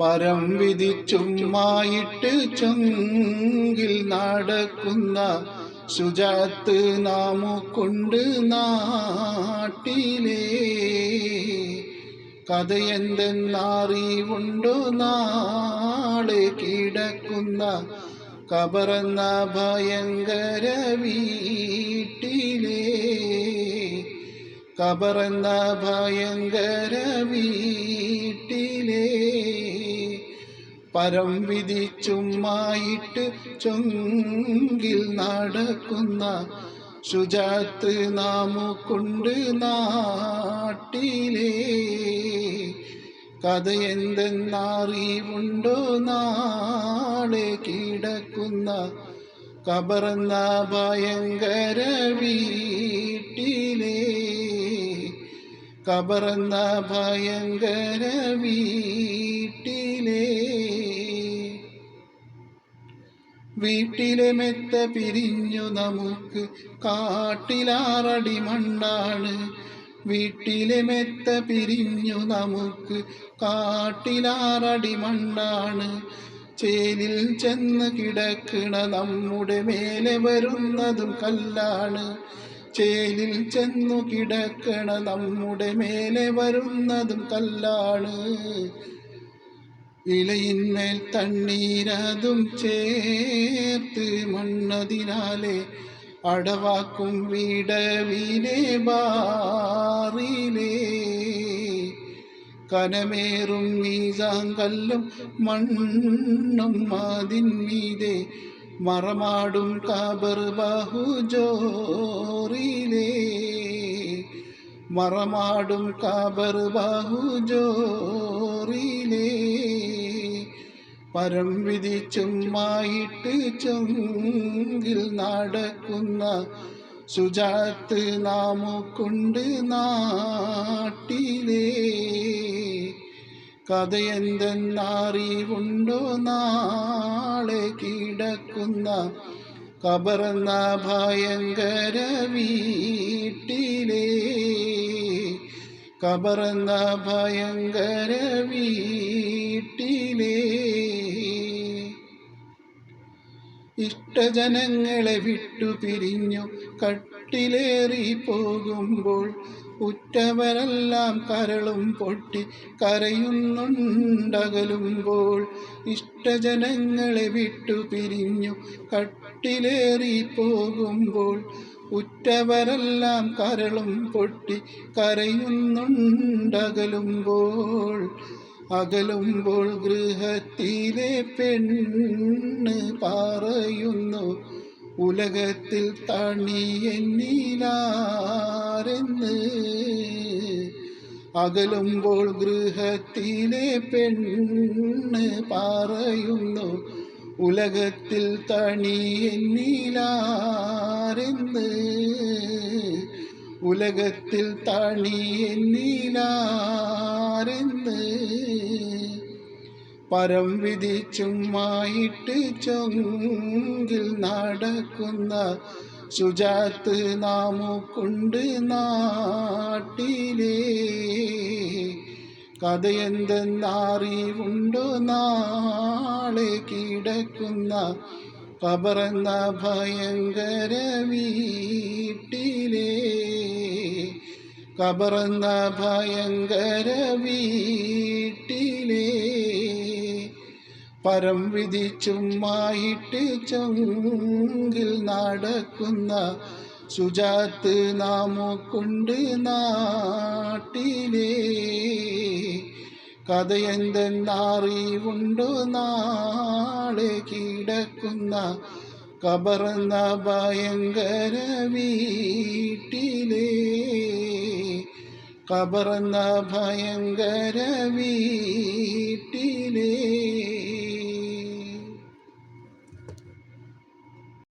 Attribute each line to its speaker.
Speaker 1: പരം വിധിച്ചുമ്മായിട്ട് ചുങ്കിൽ നടക്കുന്ന സുജാത്ത് നാമു കൊണ്ട് നാട്ടിലേ. കഥയെന്തെന്നറിവുണ്ടോ നാളെ കിടക്കുന്ന കബറന്ന ഭയങ്കര വീട്ടിലേ. കബറന്ന ഭയങ്കര വീട്ടിലേ. പരം വിധിച്ചുമായിട്ട് ചൊങ്കിൽ നടക്കുന്ന ശുചാത്ത് നാമുകൊണ്ട് നാട്ടിലേ. കഥ എന്തെന്നറിവുണ്ടോ? നാളെ കിടക്കുന്ന കബറന്ന ഭയങ്കര വീട്ടിലേ. കബറന്ന ഭയങ്കര വീട്ടിലേ വീട്ടിലെ മെത്ത പിരിഞ്ഞു നമുക്ക് കാട്ടിലാറടി മണ്ണാണ് വീട്ടിലെ മെത്ത പിരിഞ്ഞു നമുക്ക് കാട്ടിലാറടി മണ്ണാണ് ചേലിൽ ചെന്ന് കിടക്കണ നമ്മുടെ മേലെ വരുന്നതും കല്ലാണ്. ചേലിൽ ചെന്നു കിടക്കണ നമ്മുടെ മേലെ വരുന്നതും കല്ലാണ്. ഇലയിന്മേൽ തണ്ണീരതും ചേർത്ത് മണ്ണതിനാലെ അടവാക്കും വിടവിലെ ബാറിലേ. കനമേറും മീസാങ്കല്ലും മണ്ണും അതിന്മീതെ മറമാടും കബർ ബാഹുജോറിലേ. മറമാടും കബർ ബഹുജോറിലേ. പരം വിധി ചുമ്മായിട്ട് ചുങ്കിൽ നടക്കുന്ന സുജാത്ത് നാമുക്കുണ്ട് നാട്ടിലേ. കഥയെന്തെന്നറിവുണ്ടോ? നാളെ കിടക്കുന്ന കബറന്ന ഭയങ്കര വീട്ടിലേ. കബറന്ന ഭയങ്കര വീട്ടിലേ. ഇഷ്ടജനങ്ങളെ വിട്ടു പിരിഞ്ഞു കട്ടിലേറി പോകുമ്പോൾ ഉറ്റവരെല്ലാം കരളും പൊട്ടി കരയുന്നുണ്ടകലുമ്പോൾ ഇഷ്ടജനങ്ങളെ വിട്ടു പിരിഞ്ഞു കട്ടിലേറി പോകുമ്പോൾ ഉറ്റവരെല്ലാം കരളും പൊട്ടി കരയുന്നുണ്ടകലുമ്പോൾ അകലുമ്പോൾ ഗൃഹത്തിലെ പെണ്ണ് പറയുന്നു. ഉലകത്തിൽ തണി എന്നിലാരെന്ന് അകലുമ്പോൾ ഗൃഹത്തിലെ പെണ്ണ് പറയുന്നു. ഉലകത്തിൽ തണി എന്നിലാരെന്ന് ഉലകത്തിൽ തണി പരം വിധിച്ചുമായിട്ട് ചൊങ്കിൽ നടക്കുന്ന സുജാത്ത് നാമുകൊണ്ട് നാട്ടിലേ. കഥയെന്തെന്നറിവുണ്ടോ നാളെ കിടക്കുന്ന കബറന്ന ഭയങ്കര വീട്ടിലേ. കബറന്ന ഭയങ്കര വീട്ടിലേ. പരം വിധിച്ചുമായിട്ട് ചങ്കിൽ നടക്കുന്ന സുജാത്ത് നാമുകൊണ്ട് നാട്ടിലേ. കഥയെന്തെന്നറിവുണ്ടോ? നാളെ കിടക്കുന്ന കബറന്ന ഭയങ്കര വീട്ടിലേ. കബറന്ന ഭയങ്കര വീട്ടിലേ.